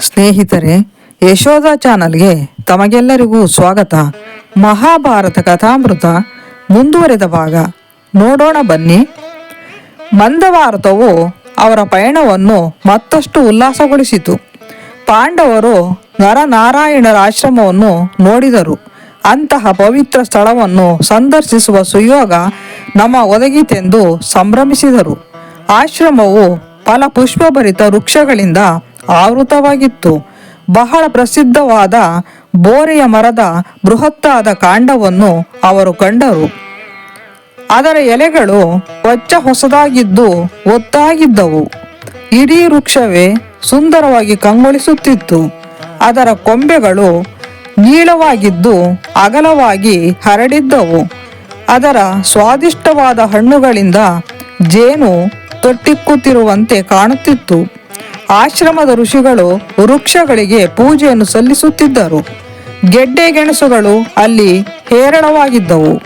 ಸ್ನೇಹಿತರೆ, ಯಶೋಧ ಚಾನಲ್ಗೆ ತಮಗೆಲ್ಲರಿಗೂ ಸ್ವಾಗತ. ಮಹಾಭಾರತ ಕಥಾಮೃತ ಮುಂದುವರೆದ ಭಾಗ. ನೋಡೋಣ ಬನ್ನಿ. ಮಂದಭಾರತವು ಅವರ ಪಯಣವನ್ನು ಮತ್ತಷ್ಟು ಉಲ್ಲಾಸಗೊಳಿಸಿತು. ಪಾಂಡವರು ನರನಾರಾಯಣರ ಆಶ್ರಮವನ್ನು ನೋಡಿದರು. ಅಂತಹ ಪವಿತ್ರ ಸ್ಥಳವನ್ನು ಸಂದರ್ಶಿಸುವ ಸುಯೋಗ ನಮ್ಮ ಒದಗಿತೆಂದು ಸಂಭ್ರಮಿಸಿದರು. ಆಶ್ರಮವು ಫಲ ಪುಷ್ಪಭರಿತ ವೃಕ್ಷಗಳಿಂದ ಆವೃತವಾಗಿತ್ತು. ಬಹಳ ಪ್ರಸಿದ್ಧವಾದ ಬೋರೆಯ ಮರದ ಬೃಹತ್ತಾದ ಕಾಂಡವನ್ನು ಅವರು ಕಂಡರು. ಅದರ ಎಲೆಗಳು ಹೊಚ್ಚ ಹೊಸದಾಗಿದ್ದು ಒತ್ತಾಗಿದ್ದವು ಇಡೀ ವೃಕ್ಷವೇ ಸುಂದರವಾಗಿ ಕಂಗೊಳಿಸುತ್ತಿತ್ತು. ಅದರ ಕೊಂಬೆಗಳು ನೀಳವಾಗಿದ್ದು ಅಗಲವಾಗಿ ಹರಡಿದ್ದವು. ಅದರ ಸ್ವಾದಿಷ್ಟವಾದ ಹಣ್ಣುಗಳಿಂದ ಜೇನು ತೊಟ್ಟಿಕ್ಕುತ್ತಿರುವಂತೆ ಕಾಣುತ್ತಿತ್ತು. ಆಶ್ರಮದ ಋಷಿಗಳು ವೃಕ್ಷಗಳಿಗೆ ಪೂಜೆಯನ್ನು ಸಲ್ಲಿಸುತ್ತಿದ್ದರು. ಗೆಡ್ಡೆ ಗೆಣಸುಗಳು ಅಲ್ಲಿ ಹೇರಳವಾಗಿದ್ದವು.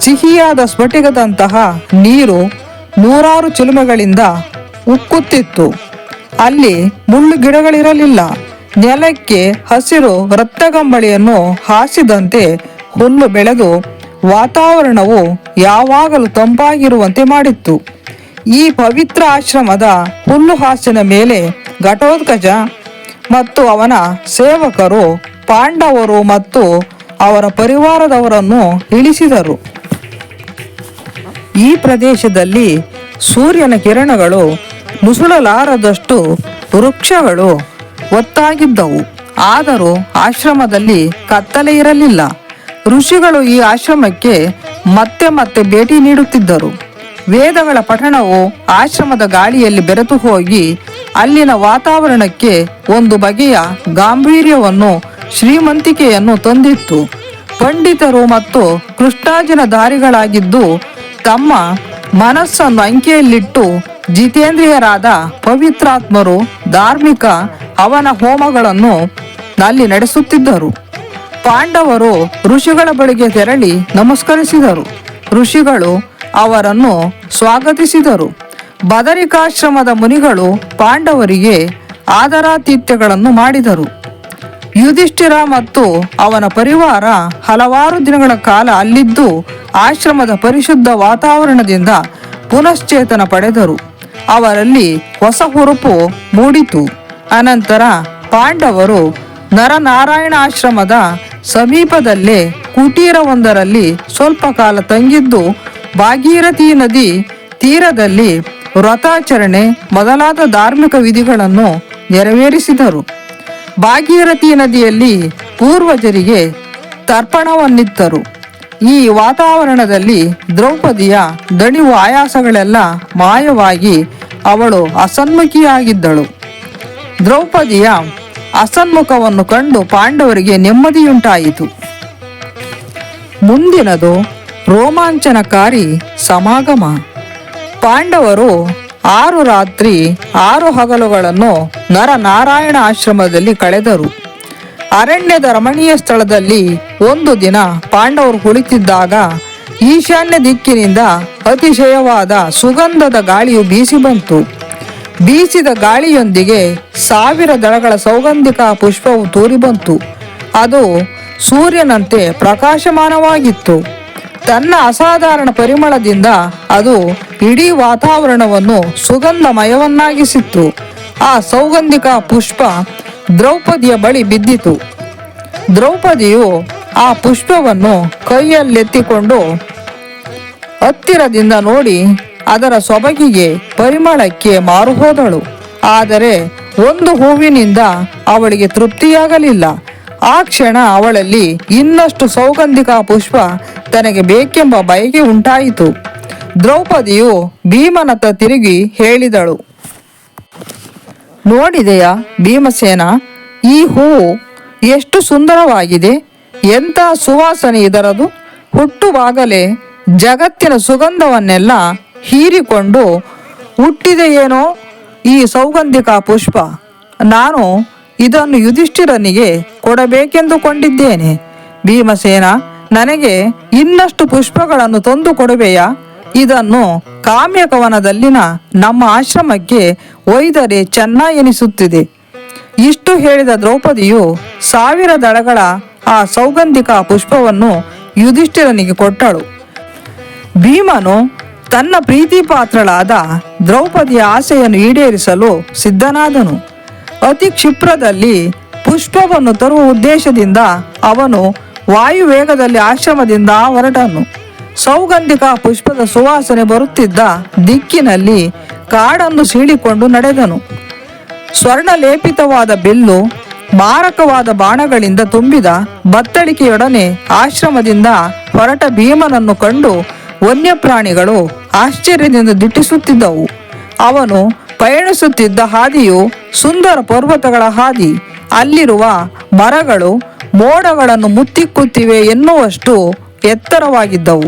ಸಿಹಿಯಾದ ಸ್ಫಟಿಕದಂತಹ ನೀರು ನೂರಾರು ಚಿಲುಮೆಗಳಿಂದ ಉಕ್ಕುತ್ತಿತ್ತು. ಅಲ್ಲಿ ಮುಳ್ಳು ಗಿಡಗಳಿರಲಿಲ್ಲ. ನೆಲಕ್ಕೆ ಹಸಿರು ರಕ್ತಗಂಬಳಿಯನ್ನು ಹಾಸಿದಂತೆ ಹುಲ್ಲು ಬೆಳೆದು ವಾತಾವರಣವು ಯಾವಾಗಲೂ ತಂಪಾಗಿರುವಂತೆ ಮಾಡಿತ್ತು. ಈ ಪವಿತ್ರ ಆಶ್ರಮದ ಹುಲ್ಲುಹಾಸಿನ ಮೇಲೆ ಘಟೋತ್ಕಜ ಮತ್ತು ಅವನ ಸೇವಕರು, ಪಾಂಡವರು ಮತ್ತು ಅವರ ಪರಿವಾರದವರನ್ನು ಇಳಿಸಿದರು. ಈ ಪ್ರದೇಶದಲ್ಲಿ ಸೂರ್ಯನ ಕಿರಣಗಳು ನುಸುಳಲಾರದಷ್ಟು ವೃಕ್ಷಗಳು ಒತ್ತಾಗಿದ್ದವು ಆದರೂ ಆಶ್ರಮದಲ್ಲಿ ಕತ್ತಲೆ ಇರಲಿಲ್ಲ. ಋಷಿಗಳು ಈ ಆಶ್ರಮಕ್ಕೆ ಮತ್ತೆ ಮತ್ತೆ ಭೇಟಿ ನೀಡುತ್ತಿದ್ದರು. ವೇದಗಳ ಪಠಣವು ಆಶ್ರಮದ ಗಾಳಿಯಲ್ಲಿ ಬೆರೆತು ಹೋಗಿ ಅಲ್ಲಿನ ವಾತಾವರಣಕ್ಕೆ ಒಂದು ಬಗೆಯ ಗಾಂಭೀರ್ಯವನ್ನು, ಶ್ರೀಮಂತಿಕೆಯನ್ನು ತಂದಿತ್ತು. ಪಂಡಿತರು ಮತ್ತು ಕೃಷ್ಣಾಜಿನ ದಾರಿಗಳಾಗಿದ್ದು ತಮ್ಮ ಮನಸ್ಸನ್ನು ಅಂಕೆಯಲ್ಲಿಟ್ಟು ಜಿತೇಂದ್ರಿಯರಾದ ಪವಿತ್ರಾತ್ಮರು, ಧಾರ್ಮಿಕ ಅವನ ಹೋಮಗಳನ್ನು ಅಲ್ಲಿ ನಡೆಸುತ್ತಿದ್ದರು. ಪಾಂಡವರು ಋಷಿಗಳ ಬಳಿಗೆ ತೆರಳಿ ನಮಸ್ಕರಿಸಿದರು. ಋಷಿಗಳು ಅವರನ್ನು ಸ್ವಾಗತಿಸಿದರು. ಬದರಿಕಾಶ್ರಮದ ಮುನಿಗಳು ಪಾಂಡವರಿಗೆ ಆದರಾತಿಥ್ಯಗಳನ್ನು ಮಾಡಿದರು. ಯುಧಿಷ್ಠಿರ ಮತ್ತು ಅವನ ಪರಿವಾರ ಹಲವಾರು ದಿನಗಳ ಕಾಲ ಅಲ್ಲಿದ್ದು ಆಶ್ರಮದ ಪರಿಶುದ್ಧ ವಾತಾವರಣದಿಂದ ಪುನಶ್ಚೇತನ ಪಡೆದರು. ಅವರಲ್ಲಿ ಹೊಸ ಹುರುಪು ಮೂಡಿತು. ಅನಂತರ ಪಾಂಡವರು ನರನಾರಾಯಣ ಆಶ್ರಮದ ಸಮೀಪದಲ್ಲೇ ಕುಟೀರವೊಂದರಲ್ಲಿ ಸ್ವಲ್ಪ ಕಾಲ ತಂಗಿದ್ದು ಭಾಗೀರಥಿ ನದಿ ತೀರದಲ್ಲಿ ವ್ರತಾಚರಣೆ ಮೊದಲಾದ ಧಾರ್ಮಿಕ ವಿಧಿಗಳನ್ನು ನೆರವೇರಿಸಿದರು. ಭಾಗೀರಥಿ ನದಿಯಲ್ಲಿ ಪೂರ್ವಜರಿಗೆ ತರ್ಪಣವನ್ನಿತ್ತರು. ಈ ವಾತಾವರಣದಲ್ಲಿ ದ್ರೌಪದಿಯ ದಣಿವು ಆಯಾಸಗಳೆಲ್ಲ ಮಾಯವಾಗಿ ಅವಳು ಅಸನ್ಮುಖಿಯಾಗಿದ್ದಳು. ದ್ರೌಪದಿಯ ಅಸನ್ಮುಖವನ್ನು ಕಂಡು ಪಾಂಡವರಿಗೆ ನೆಮ್ಮದಿಯುಂಟಾಯಿತು. ಮುಂದಿನದು ರೋಮಾಂಚನಕಾರಿ ಸಮಾಗಮ. ಪಾಂಡವರು ಆರು ರಾತ್ರಿ ಆರು ಹಗಲುಗಳನ್ನು ನರನಾರಾಯಣ ಆಶ್ರಮದಲ್ಲಿ ಕಳೆದರು. ಅರಣ್ಯದ ರಮಣೀಯ ಸ್ಥಳದಲ್ಲಿ ಒಂದು ದಿನ ಪಾಂಡವರು ಕುಳಿತಿದ್ದಾಗ ಈಶಾನ್ಯ ದಿಕ್ಕಿನಿಂದ ಅತಿಶಯವಾದ ಸುಗಂಧದ ಗಾಳಿಯು ಬೀಸಿ ಬಂತು. ಬೀಸಿದ ಗಾಳಿಯೊಂದಿಗೆ ಸಾವಿರ ದಳಗಳ ಸೌಗಂಧಿಕ ಪುಷ್ಪವು ತೂರಿ ಬಂತು. ಅದು ಸೂರ್ಯನಂತೆ ಪ್ರಕಾಶಮಾನವಾಗಿತ್ತು. ತನ್ನ ಅಸಾಧಾರಣ ಪರಿಮಳದಿಂದ ಅದು ಇಡೀ ವಾತಾವರಣವನ್ನು ಸುಗಂಧಮಯವನ್ನಾಗಿಸಿತ್ತು. ಆ ಸೌಗಂಧಿಕ ಪುಷ್ಪ ದ್ರೌಪದಿಯ ಬಳಿ ಬಿದ್ದಿತು. ದ್ರೌಪದಿಯು ಆ ಪುಷ್ಪವನ್ನು ಕೈಯಲ್ಲೆತ್ತಿಕೊಂಡು ಹತ್ತಿರದಿಂದ ನೋಡಿ ಅದರ ಸೊಬಗಿಗೆ ಪರಿಮಳಕ್ಕೆ ಮಾರು ಹೋದಳು ಆದರೆ ಒಂದು ಹೂವಿನಿಂದ ಅವಳಿಗೆ ತೃಪ್ತಿಯಾಗಲಿಲ್ಲ. ಆ ಕ್ಷಣ ಅವಳಲ್ಲಿ ಇನ್ನಷ್ಟು ಸೌಗಂಧಿಕ ಪುಷ್ಪ ತನಗೆ ಬೇಕೆಂಬ ಬಯಕೆ ಉಂಟಾಯಿತು. ದ್ರೌಪದಿಯು ಭೀಮನತ್ತ ತಿರುಗಿ ಹೇಳಿದಳು, ನೋಡಿದೆಯಾ ಭೀಮಸೇನ, ಈ ಹೂವು ಎಷ್ಟು ಸುಂದರವಾಗಿದೆ, ಎಂಥ ಸುವಾಸನೆ ಇದರದು? ಹುಟ್ಟುವಾಗಲೇ ಜಗತ್ತಿನ ಸುಗಂಧವನ್ನೆಲ್ಲ ಹೀರಿಕೊಂಡು ಹುಟ್ಟಿದೆಯೇನೋ ಈ ಸೌಗಂಧಿಕ ಪುಷ್ಪ. ನಾನು ಇದನ್ನು ಯುಧಿಷ್ಠಿರನಿಗೆ ಕೊಡಬೇಕೆಂದುಕೊಂಡಿದ್ದೇನೆ. ಭೀಮಸೇನ, ನನಗೆ ಇನ್ನಷ್ಟು ಪುಷ್ಪಗಳನ್ನು ತಂದು ಕೊಡುವೆಯಾ ಇದನ್ನು ಕಾಮ್ಯಕವನದಲ್ಲಿನ ನಮ್ಮ ಆಶ್ರಮಕ್ಕೆ ಒಯ್ದರೆ ಚೆನ್ನ ಎನಿಸುತ್ತಿದೆ. ಇಷ್ಟು ಹೇಳಿದ ದ್ರೌಪದಿಯು ಸಾವಿರ ದಳಗಳ ಆ ಸೌಗಂಧಿಕ ಪುಷ್ಪವನ್ನು ಯುಧಿಷ್ಠಿರನಿಗೆ ಕೊಟ್ಟಳು. ಭೀಮನು ತನ್ನ ಪ್ರೀತಿ ಪಾತ್ರಳಾದ ದ್ರೌಪದಿಯ ಆಸೆಯನ್ನು ಈಡೇರಿಸಲು ಸಿದ್ಧನಾದನು. ಅತಿ ಕ್ಷಿಪ್ರದಲ್ಲಿ ಪುಷ್ಪವನ್ನು ತರುವ ಉದ್ದೇಶದಿಂದ ಅವನು ವಾಯುವೇಗದಲ್ಲಿ ಆಶ್ರಮದಿಂದ ಹೊರಟನು. ಸೌಗಂಧಿಕ ಪುಷ್ಪದ ಸುವಾಸನೆ ಬರುತ್ತಿದ್ದ ದಿಕ್ಕಿನಲ್ಲಿ ಕಾಡನ್ನು ಸೀಳಿಕೊಂಡು ನಡೆದನು. ಸ್ವರ್ಣಲೇಪಿತವಾದ ಬಿಲ್ಲು ಮಾರಕವಾದ ಬಾಣಗಳಿಂದ ತುಂಬಿದ ಬತ್ತಳಿಕೆಯೊಡನೆ ಆಶ್ರಮದಿಂದ ಹೊರಟ ಭೀಮನನ್ನು ಕಂಡು ವನ್ಯಪ್ರಾಣಿಗಳು ಆಶ್ಚರ್ಯದಿಂದ ದಿಟ್ಟಿಸುತ್ತಿದ್ದವು. ಅವನು ಪಯಣಿಸುತ್ತಿದ್ದ ಹಾದಿಯು ಸುಂದರ ಪರ್ವತಗಳ ಹಾದಿ, ಅಲ್ಲಿರುವ ಮರಗಳು ಮೋಡಗಳನ್ನು ಮುತ್ತಿಕ್ಕುತ್ತಿವೆ ಎನ್ನುವಷ್ಟು ಎತ್ತರವಾಗಿದ್ದವು.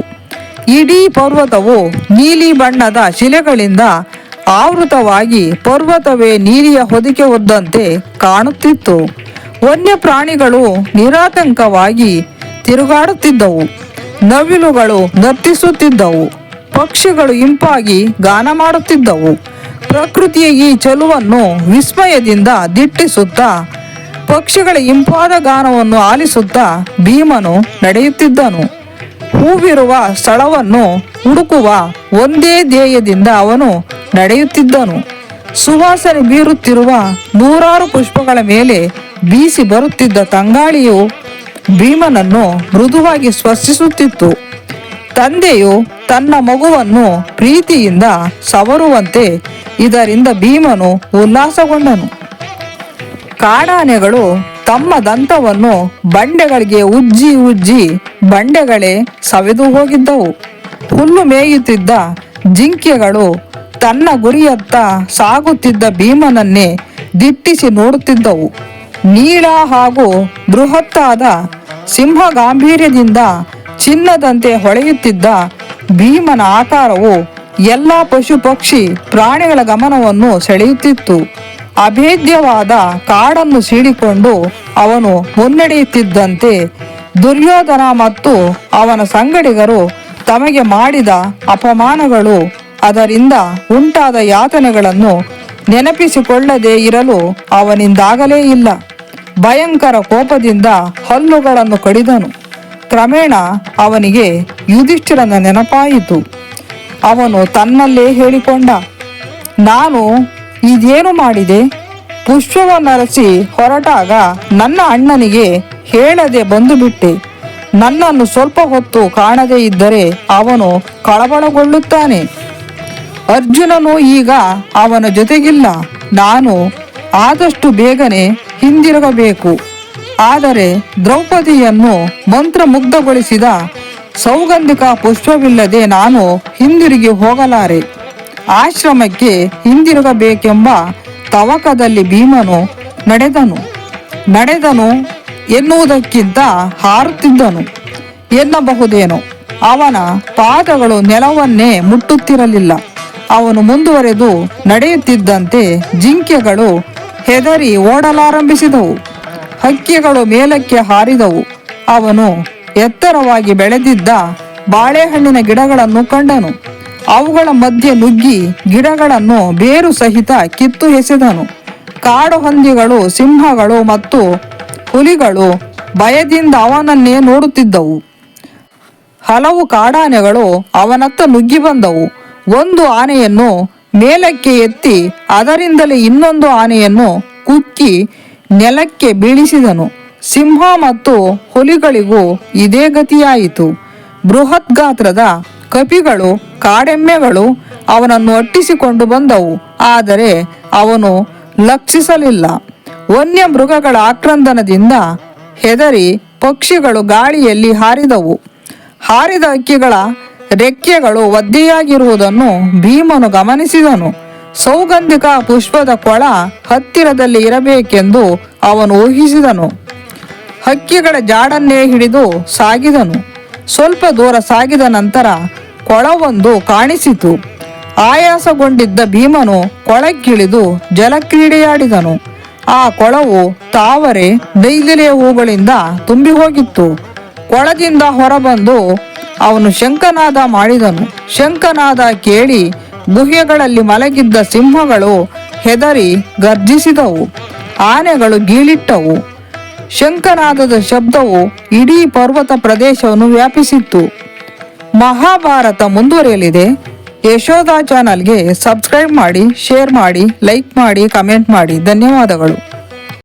ಇಡೀ ಪರ್ವತವು ನೀಲಿ ಬಣ್ಣದ ಶಿಲೆಗಳಿಂದ ಆವೃತವಾಗಿ ಪರ್ವತವೇ ನೀಲಿಯ ಹೊದಿಕೆ ಒದ್ದಂತೆ ಕಾಣುತ್ತಿತ್ತು. ವನ್ಯ ಪ್ರಾಣಿಗಳು ನಿರಾತಂಕವಾಗಿ ತಿರುಗಾಡುತ್ತಿದ್ದವು. ನವಿಲುಗಳು ನರ್ತಿಸುತ್ತಿದ್ದವು ಪಕ್ಷಿಗಳು ಇಂಪಾಗಿ ಗಾನ ಮಾಡುತ್ತಿದ್ದವು. ಪ್ರಕೃತಿಯ ಈ ಚಲುವನ್ನು ವಿಸ್ಮಯದಿಂದ ದಿಟ್ಟಿಸುತ್ತಾ, ಪಕ್ಷಿಗಳ ಇಂಪಾದ ಗಾನವನ್ನು ಆಲಿಸುತ್ತಾ ಭೀಮನು ನಡೆಯುತ್ತಿದ್ದನು. ಹೂವಿರುವ ಸ್ಥಳವನ್ನು ಹುಡುಕುವ ಒಂದೇ ಧ್ಯೇಯದಿಂದ ಅವನು ನಡೆಯುತ್ತಿದ್ದನು. ಸುವಾಸನೆ ಬೀರುತ್ತಿರುವ ನೂರಾರು ಪುಷ್ಪಗಳ ಮೇಲೆ ಬೀಸಿ ಬರುತ್ತಿದ್ದ ತಂಗಾಳಿಯು ಭೀಮನನ್ನು ಮೃದುವಾಗಿ ಸ್ಪರ್ಶಿಸುತ್ತಿತ್ತು. ತಂದೆಯು ತನ್ನ ಮಗುವನ್ನು ಪ್ರೀತಿಯಿಂದ ಸವರುವಂತೆ ಇದರಿಂದ ಭೀಮನು ಉಲ್ಲಾಸಗೊಂಡನು. ಕಾಡಾನೆಗಳು ತಮ್ಮ ದಂತವನ್ನು ಬಂಡೆಗಳಿಗೆ ಉಜ್ಜಿ ಉಜ್ಜಿ ಬಂಡೆಗಳೇ ಸವೆದು ಹೋಗಿದ್ದವು. ಹುಲ್ಲು ಮೇಯುತ್ತಿದ್ದ ಜಿಂಕೆಗಳು ತನ್ನ ಗುರಿಯತ್ತ ಸಾಗುತ್ತಿದ್ದ ಭೀಮನನ್ನೇ ದಿಟ್ಟಿಸಿ ನೋಡುತ್ತಿದ್ದವು. ನೀಳ ಹಾಗೂ ಬೃಹತ್ತಾದ ಸಿಂಹ ಗಾಂಭೀರ್ಯದಿಂದ ಚಿನ್ನದಂತೆ ಹೊಳೆಯುತ್ತಿದ್ದ ಭೀಮನ ಆಕಾರವು ಎಲ್ಲ ಪಶು ಪಕ್ಷಿ ಪ್ರಾಣಿಗಳ ಗಮನವನ್ನು ಸೆಳೆಯುತ್ತಿತ್ತು. ಅಭೇದ್ಯವಾದ ಕಾಡನ್ನು ಸೀಳಿಕೊಂಡು ಅವನು ಮುನ್ನಡೆಯುತ್ತಿದ್ದಂತೆ ದುರ್ಯೋಧನ ಮತ್ತು ಅವನ ಸಂಗಡಿಗರು ತಮಗೆ ಮಾಡಿದ ಅಪಮಾನಗಳು ಅದರಿಂದ ಉಂಟಾದ ಯಾತನೆಗಳನ್ನು ನೆನಪಿಸಿಕೊಳ್ಳದೇ ಇರಲು ಅವನಿಂದಾಗಲೇ ಇಲ್ಲ. ಭಯಂಕರ ಕೋಪದಿಂದ ಹಲ್ಲುಗಳನ್ನು ಕಡಿದನು. ಕ್ರಮೇಣ ಅವನಿಗೆ ಯುಧಿಷ್ಠಿರನ ನೆನಪಾಯಿತು. ಅವನು ತನ್ನಲ್ಲೇ ಹೇಳಿಕೊಂಡ, ನಾನು ಇದೇನು ಮಾಡಿದೆ? ಪುಷ್ಪವನ್ನರಸಿ ಹೊರಟಾಗ ನನ್ನ ಅಣ್ಣನಿಗೆ ಹೇಳದೆ ಬಂದು ಬಿಟ್ಟೆ ನನ್ನನ್ನು ಸ್ವಲ್ಪ ಹೊತ್ತು ಕಾಣದೇ ಇದ್ದರೆ ಅವನು ಕಳವಳಗೊಳ್ಳುತ್ತಾನೆ. ಅರ್ಜುನನು ಈಗ ಅವನ ಜೊತೆಗಿಲ್ಲ. ನಾನು ಆದಷ್ಟು ಬೇಗನೆ ಹಿಂದಿರುಗಬೇಕು. ಆದರೆ ದ್ರೌಪದಿಯನ್ನು ಮಂತ್ರಮುಗ್ಧಗೊಳಿಸಿದ ಸೌಗಂಧಿಕ ಪುಷ್ಪವಿಲ್ಲದೆ ನಾನು ಹಿಂದಿರುಗಿ ಹೋಗಲಾರೆ. ಆಶ್ರಮಕ್ಕೆ ಹಿಂದಿರುಗಬೇಕೆಂಬ ತವಕದಲ್ಲಿ ಭೀಮನು ನಡೆದನು. ನಡೆದನು ಎನ್ನುವುದಕ್ಕಿಂತ ಹಾರುತ್ತಿದ್ದನು. ಎನ್ನಬಹುದೇನೋ, ಅವನ ಪಾದಗಳು ನೆಲವನ್ನೇ ಮುಟ್ಟುತ್ತಿರಲಿಲ್ಲ. ಅವನು ಮುಂದುವರೆದು ನಡೆಯುತ್ತಿದ್ದಂತೆ ಜಿಂಕೆಗಳು ಹೆದರಿ ಓಡಲಾರಂಭಿಸಿದವು. ಹಕ್ಕಿಗಳು ಮೇಲಕ್ಕೆ ಹಾರಿದವು. ಅವನು ಎತ್ತರವಾಗಿ ಬೆಳೆದಿದ್ದ ಬಾಳೆಹಣ್ಣಿನ ಗಿಡಗಳನ್ನು ಕಂಡನು. ಅವುಗಳ ಮಧ್ಯೆ ನುಗ್ಗಿ ಗಿಡಗಳನ್ನು ಬೇರು ಸಹಿತ ಕಿತ್ತು ಎಸೆದನು. ಕಾಡು ಹಂದಿಗಳು, ಸಿಂಹಗಳು ಮತ್ತು ಹುಲಿಗಳು ಭಯದಿಂದ ಅವನನ್ನೇ ನೋಡುತ್ತಿದ್ದವು. ಹಲವು ಕಾಡಾನೆಗಳು ಅವನತ್ತ ನುಗ್ಗಿ ಬಂದವು. ಒಂದು ಆನೆಯನ್ನು ಮೇಲಕ್ಕೆ ಎತ್ತಿ ಅದರಿಂದಲೇ ಇನ್ನೊಂದು ಆನೆಯನ್ನು ಕುಕ್ಕಿ ನೆಲಕ್ಕೆ ಬೀಳಿಸಿದನು. ಸಿಂಹ ಮತ್ತು ಹುಲಿಗಳಿಗೂ ಇದೇ ಗತಿಯಾಯಿತು. ಬೃಹತ್ ಗಾತ್ರದ ಕಪಿಗಳು, ಕಾಡೆಮ್ಮೆಗಳು ಅವನನ್ನು ಅಟ್ಟಿಸಿಕೊಂಡು ಬಂದವು. ಆದರೆ ಅವನು ಲಕ್ಷಿಸಲಿಲ್ಲ. ವನ್ಯ ಮೃಗಗಳ ಆಕ್ರಂದನದಿಂದ ಹೆದರಿ ಪಕ್ಷಿಗಳು ಗಾಳಿಯಲ್ಲಿ ಹಾರಿದವು. ಹಾರಿದ ಹಕ್ಕಿಗಳ ರೆಕ್ಕೆಗಳು ಒದ್ದೆಯಾಗಿರುವುದನ್ನು ಭೀಮನು ಗಮನಿಸಿದನು. ಸೌಗಂಧಿಕ ಪುಷ್ಪದ ಕೊಳ ಹತ್ತಿರದಲ್ಲಿ ಇರಬೇಕೆಂದು ಅವನು ಊಹಿಸಿದನು. ಹಕ್ಕಿಗಳ ಜಾಡನ್ನೇ ಹಿಡಿದು ಸಾಗಿದನು. ಸ್ವಲ್ಪ ದೂರ ಸಾಗಿದ ನಂತರ ಕೊಳವೊಂದು ಕಾಣಿಸಿತು. ಆಯಾಸಗೊಂಡಿದ್ದ ಭೀಮನು ಕೊಳಕ್ಕಿಳಿದು ಜಲಕ್ರೀಡೆಯಾಡಿದನು. ಆ ಕೊಳವು ತಾವರೆ ನೈದಿಲೆಯ ಹೂಗಳಿಂದ ತುಂಬಿ ಹೋಗಿತ್ತು ಕೊಳದಿಂದ ಹೊರಬಂದು ಅವನು ಶಂಕನಾದ ಮಾಡಿದನು. ಶಂಕನಾದ ಕೇಳಿ ಗುಹೆಗಳಲ್ಲಿ ಮಲಗಿದ್ದ ಸಿಂಹಗಳು ಹೆದರಿ ಗರ್ಜಿಸಿದವು. ಆನೆಗಳು ಗೀಳಿಟ್ಟವು. ಶಂಖನಾದದ ಶಬ್ದವು ಇಡೀ ಪರ್ವತ ಪ್ರದೇಶವನ್ನು ವ್ಯಾಪಿಸಿತ್ತು. ಮಹಾಭಾರತ ಮುಂದುವರಿಯಲಿದೆ. ಯಶೋಧ ಚಾನಲ್ಗೆ ಸಬ್ಸ್ಕ್ರೈಬ್ ಮಾಡಿ ಶೇರ್ ಮಾಡಿ ಲೈಕ್ ಮಾಡಿ ಕಮೆಂಟ್ ಮಾಡಿ. ಧನ್ಯವಾದಗಳು.